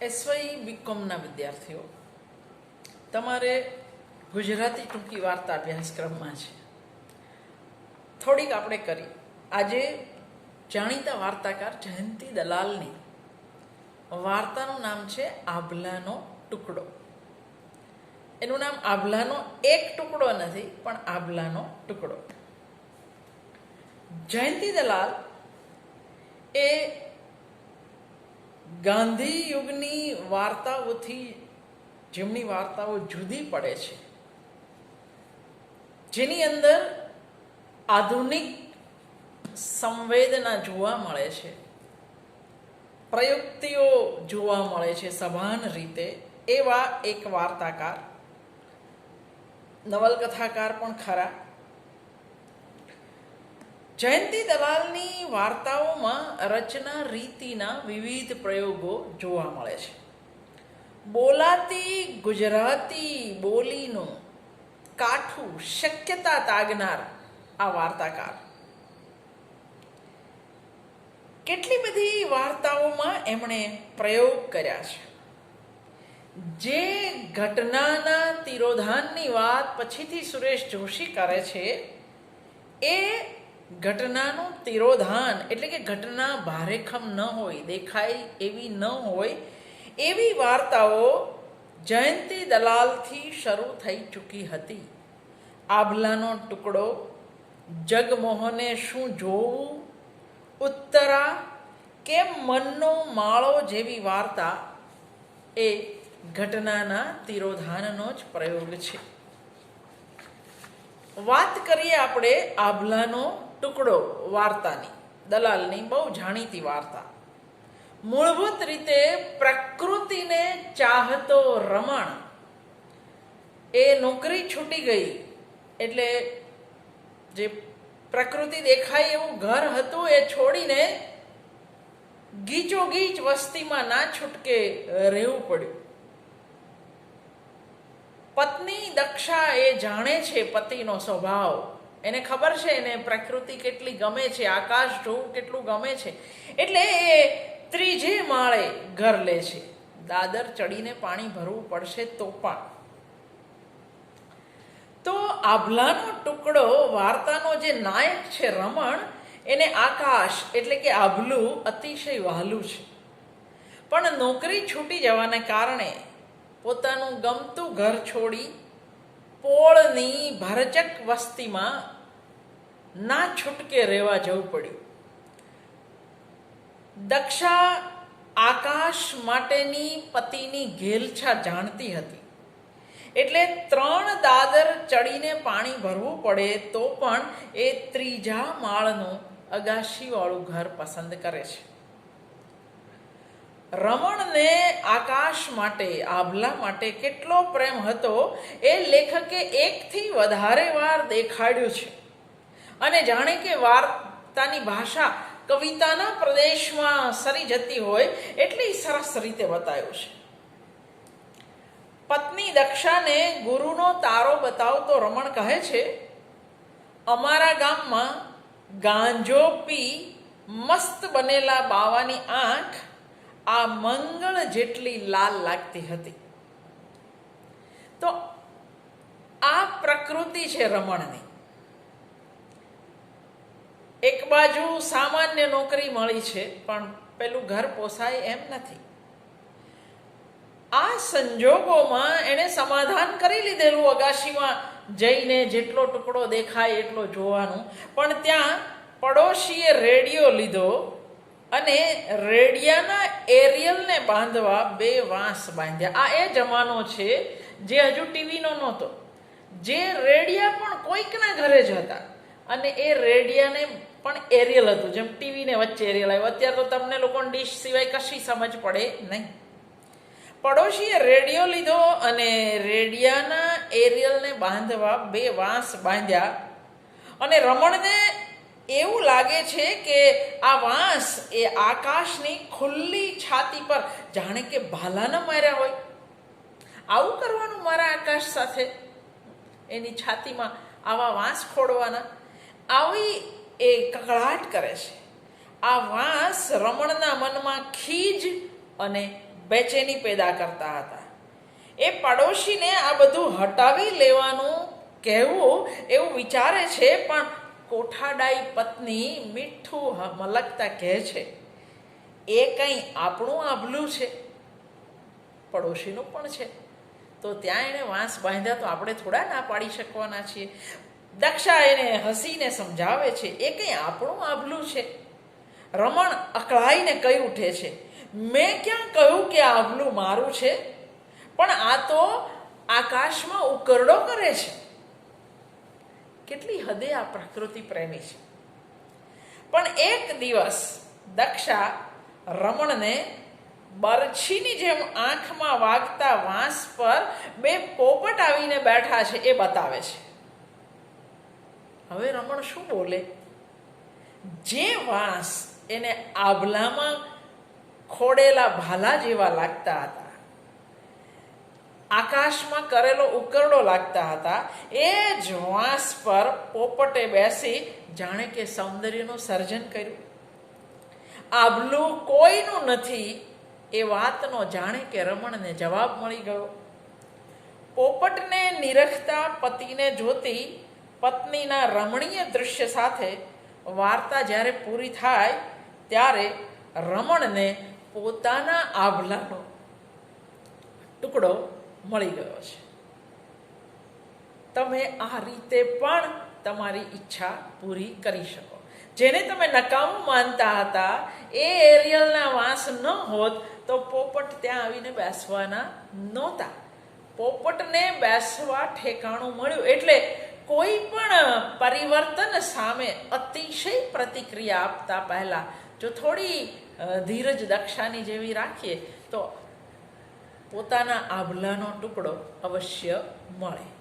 SY બીકોમના વિદ્યાર્થીઓ, તમારે ગુજરાતી ટૂંકી વાર્તા અભ્યાસક્રમમાં છે. થોડીક આપણે કરી. આજે જાણીતા વાર્તાકાર જયંતી દલાલની વાર્તાનું નામ છે આભલાનો ટુકડો. એનું નામ આભલાનો એક ટુકડો નથી, પણ આભલાનો ટુકડો. જયંતી દલાલ એ ગાંધી યુગની વાર્તાઓથી જેમની વાર્તાઓ જુદી પડે છે, જેની અંદર આધુનિક સંવેદના જોવા મળે છે, પ્રયુક્તિઓ જોવા મળે છે સભાન રીતે, એવા એક વાર્તાકાર, નવલકથાકાર પણ ખરા. જયંતી દલાલની વાર્તાઓમાં રચના રીતિના વિવિધ પ્રયોગો જોવા મળે છે. બોલાતી ગુજરાતી બોલીનું કાઠું શક્યતા તાગનાર આ વાર્તાકાર. કેટલી બધી વાર્તાઓમાં એમણે પ્રયોગ કર્યા છે. જે ઘટનાના તિરોધાનની વાત પછીથી સુરેશ જોશી કરે છે, એ ઘટનાનું તિરોધાન એટલે કે ઘટના ભારેખમ ન હોય, દેખાય એવી ન હોય, એવી વાર્તાઓ જયંતી દલાલથી શરૂ થઈ ચૂકી હતી. આભલાનો ટુકડો, જગમોહને શું જોવું? ઉત્તરા, કેમ મનનો માળો જેવી વાર્તા એ ઘટનાના તિરોધાનનો જ પ્રયોગ છે. વાત કરીએ આપણે આભલાનો ટુકડો વાર્તાની, દલાલની બહુ જાણીતી વાર્તા. મૂળભૂત રીતે પ્રકૃતિને ચાહતો રમણ, એ નોકરી છૂટી ગઈ, એટલે જે પ્રકૃતિ દેખાય એવું ઘર હતું એ છોડીને ગીચો ગીચ વસ્તીમાં ના છૂટકે રહેવું પડ્યું. પત્ની દક્ષા એ જાણે છે પતિનો સ્વભાવ. એને ખબર છે એને પ્રકૃતિ કેટલી ગમે છે, આકાશ જોવું કેટલું ગમે છે. એટલે એ ત્રીજે માળે ઘર લે છે. દાદર ચડીને પાણી ભરવું પડશે તો પણ. તો આભલાનો ટુકડો વાર્તાનો જે નાયક છે રમણ, એને આકાશ એટલે કે આભલું અતિશય વહાલું છે. પણ નોકરી છૂટી જવાને કારણે પોતાનું ગમતું ઘર છોડી પોળની ભરચક વસ્તીમાં ના છૂટકે રહેવા જવું પડ્યું. દક્ષા આકાશ માટેની પતિની ઘેલછા જાણતી હતી. એટલે ત્રણ દાદર ચડીને પાણી ભરવું પડે તો પણ એ ત્રીજા માળનું અગાશીવાળું ઘર પસંદ કરે છે. રમણને આકાશ માટે, આભલા માટે કેટલો પ્રેમ હતો, એ લેખકે એકથી વધારે વાર દેખાડ્યું છે. અને જાણે કે વાર્તાની ભાષા કવિતાના પ્રદેશમાં સરી જતી હોય, એટલી સરસ રીતે બતાવ્યું છે. પત્ની દક્ષાને ગુરુનો તારો બતાવતો રમણ કહે છે, અમારા ગામમાં ગાંજો પી મસ્ત બનેલા બાવાની આંખ આ મંગળ જેટલી લાલ લાગતી હતી. તો આ પ્રકૃતિ છે રમણની. એક બાજુ સામાન્ય નોકરી મળી છે, પણ પેલું ઘર પોસાય એમ નથી. આ સંજોગોમાં એણે સમાધાન કરી લીધેલું અગાશીમાં જઈને જેટલો ટુકડો દેખાય એટલો જોવાનું. પણ ત્યાં પડોશીએ રેડિયો લીધો અને રેડિયાના એરિયલને બાંધવા બે વાંસ બાંધ્યા. આ એ જમાનો છે જે હજુ ટીવીનો નહોતો. જે રેડિયા પણ કોઈકના ઘરે જ હતા. અને એ રેડિયાને પણ એરિયલ હતું. જેમ ટીવીને વચ્ચે એરિયલ આવ્યું. અત્યારે તો તમને લોકોને ડીશ સિવાય કશી સમજ પડે નહીં. પડોશીએ રેડિયો લીધો અને રેડિયાના એરિયલને બાંધવા બે વાંસ બાંધ્યા. અને રમણને એવું લાગે છે કે આ વાંસ એ આકાશની ખુલ્લી છાતી પર જાણે કે ભાલાના માર્યા હોય. આવું કરવાનું મારા આકાશ સાથે? એની છાતીમાં આવા વાંસ ખોડવાના આવી એ કકળાટ કરે છે. આ વાંસ રમણના મનમાં ખીજ અને બેચેની પેદા કરતા હતા. એ પડોશીને આ બધું હટાવી લેવાનું કહેવું એવું વિચારે છે, પણ કોઠાડાઈ પત્ની મીઠું મલકતા કહે છે, એ કંઈ આપણું આભલું છે? પડોશીનું પણ છે. તો ત્યાં એણે વાંસ બાંધ્યા તો આપણે થોડા ના પાડી શકવાના છીએ. દક્ષા એને હસીને સમજાવે છે, એ કંઈ આપણું આભલું છે? રમણ અકળાઈને કહી ઉઠે છે, મેં ક્યાં કહ્યું કે આભલું મારું છે? પણ આ તો આકાશમાં ઉકરડો કરે છે. કેટલી હદે આ પ્રકૃતિ પ્રેમી છે. પણ એક દિવસ દક્ષા રમણને બરછીની જેમ આંખમાં વાગતા વાંસ પર બે પોપટ આવીને બેઠા છે એ બતાવે છે. હવે રમણ શું બોલે? જે વાંસ એને આભલામાં ખોડેલા ભાલા જેવા લાગતા હતા આકાશમાં કરેલો ઉકરડો લાગતા હતા. એ જ વાંસ પર પોપટે બેસી જાણે કે સૌંદર્યનું સર્જન કર્યું. આભલું કોઈનું નથી એ વાતનો જાણે કે રમણને જવાબ મળી ગયો. પોપટને નિરખતા પતિને જોતી પત્નીના રમણીય દૃશ્ય સાથે વાર્તા જ્યારે પૂરી થાય ત્યારે રમણને પોતાના આભલાનો ટુકડો મળી ગયો છે. તમે આ રીતે પણ તમારી ઈચ્છા પૂરી કરી શકો. જેને તમે નકામું માનતા હતા, એ એરિયલના વાંસ ન હોત, તો પોપટ ત્યાં આવીને બેસવાના નહોતા. પોપટને બેસવા ઠેકાણું મળ્યું એટલે કોઈ પણ પરિવર્તન સામે અતિશય પ્રતિક્રિયા આપતા પહેલાં જો થોડી ધીરજ દક્ષાની જેવી રાખીએ, તો પોતાના આભલાનો ટુકડો અવશ્ય મળે.